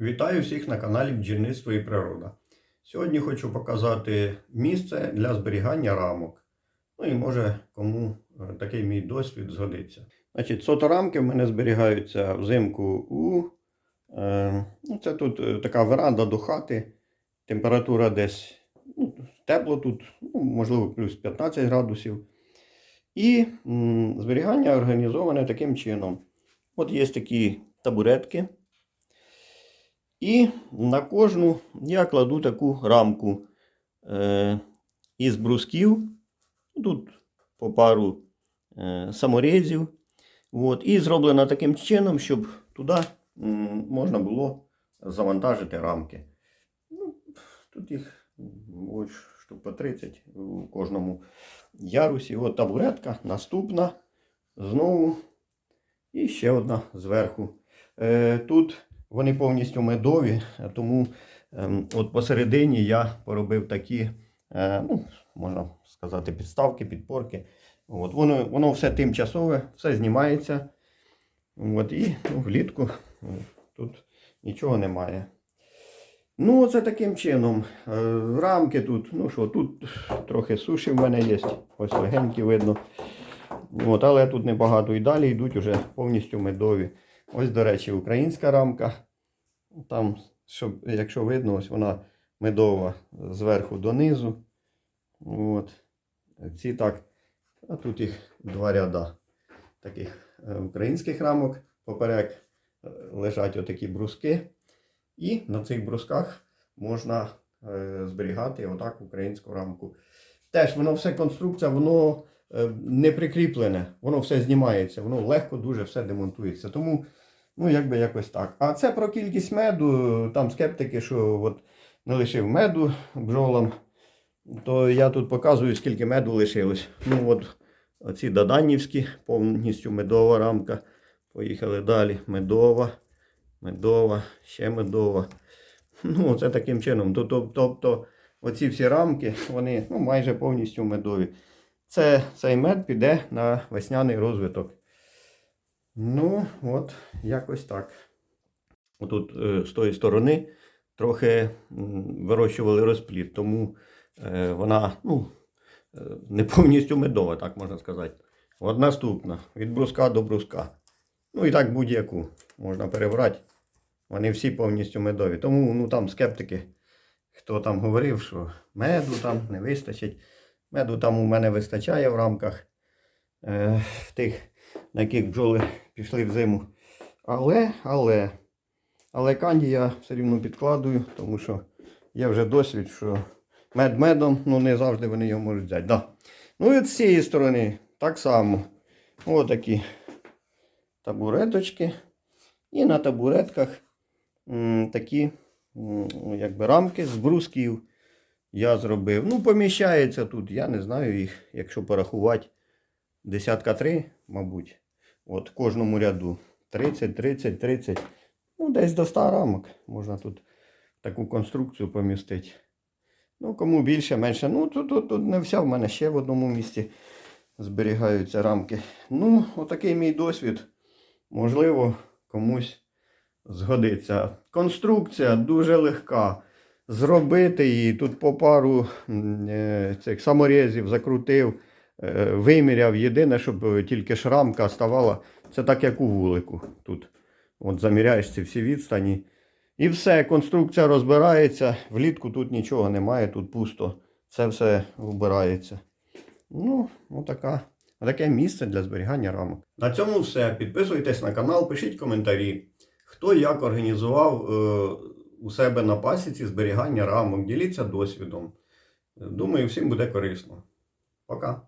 Вітаю всіх на каналі Бджільництво і Природа. Сьогодні хочу показати місце для зберігання рамок. Ну і може кому е, такий мій досвід згодиться. Значить, соторамки в мене зберігаються взимку у. Е, ну, це тут е, така веранда до хати. Температура десь ну, тепло тут, ну, можливо, плюс 15 градусів. І м, зберігання організоване таким чином. От є такі табуретки. І на кожну я кладу таку рамку е, із брусків. Тут по пару е, саморезів. От, і зроблена таким чином, щоб туди можна було завантажити рамки. Ну, тут їх ось штук по 30 у кожному ярусі. От табуретка, наступна. Знову. І ще одна зверху. Е, тут вони повністю медові, е, тому ем, от посередині я поробив такі, е, ну, можна сказати, підставки, підпорки. От, воно, воно все тимчасове, все знімається. От, і ну, влітку е, тут нічого немає. Ну, оце таким чином. Рамки тут, ну що, тут трохи суші в мене є, ось легенькі видно. От, але тут небагато і далі йдуть уже повністю медові. Ось, до речі, українська рамка. Там, щоб, якщо видно, ось вона медова зверху донизу. От. Ці так. А тут їх два ряда таких е, українських рамок. Поперек е, лежать отакі бруски. І на цих брусках можна е, зберігати отак українську рамку. Теж воно все конструкція, воно не прикріплене, воно все знімається, воно легко дуже все демонтується. Тому, ну, якби якось так. А це про кількість меду, там скептики, що от не лишив меду бджолам, то я тут показую, скільки меду лишилось. Ну, от оці Даданівські, повністю медова рамка. Поїхали далі. Медова, медова, ще медова. Ну, це таким чином. Тобто оці всі рамки, вони ну, майже повністю медові. Це, цей мед піде на весняний розвиток. Ну, от, якось так. Отут е, з тої сторони трохи вирощували розплід, тому е, вона ну, е, не повністю медова, так можна сказати. От наступна. Від бруска до бруска. Ну і так будь-яку можна перебрати. Вони всі повністю медові. Тому ну, там скептики, хто там говорив, що меду там не вистачить. Меду там у мене вистачає в рамках е, тих, на яких бджоли пішли в зиму. Але, але, але канді я все рівно підкладую, тому що є вже досвід, що мед медом, ну не завжди вони його можуть взяти. Да. Ну і з цієї сторони так само. Отакі табуреточки. І на табуретках м, такі м, якби рамки з брусків я зробив. Ну, поміщається тут, я не знаю їх, якщо порахувати, десятка три, мабуть. От в кожному ряду. 30, 30, 30. Ну, десь до 100 рамок можна тут таку конструкцію помістити. Ну, кому більше, менше. Ну, тут, тут, тут не вся в мене ще в одному місці зберігаються рамки. Ну, отакий мій досвід. Можливо, комусь згодиться. Конструкція дуже легка. Зробити її тут по пару е, цих саморезів закрутив, е, виміряв. Єдине, щоб тільки ж рамка ставала. Це так, як у вулику. Тут от заміряєш ці всі відстані. І все, конструкція розбирається. Влітку тут нічого немає, тут пусто. Це все вбирається. Ну, отака, отаке місце для зберігання рамок. На цьому все. Підписуйтесь на канал, пишіть коментарі. Хто як організував е, у себе на пасіці зберігання рамок, діліться досвідом. Думаю, всім буде корисно. Пока.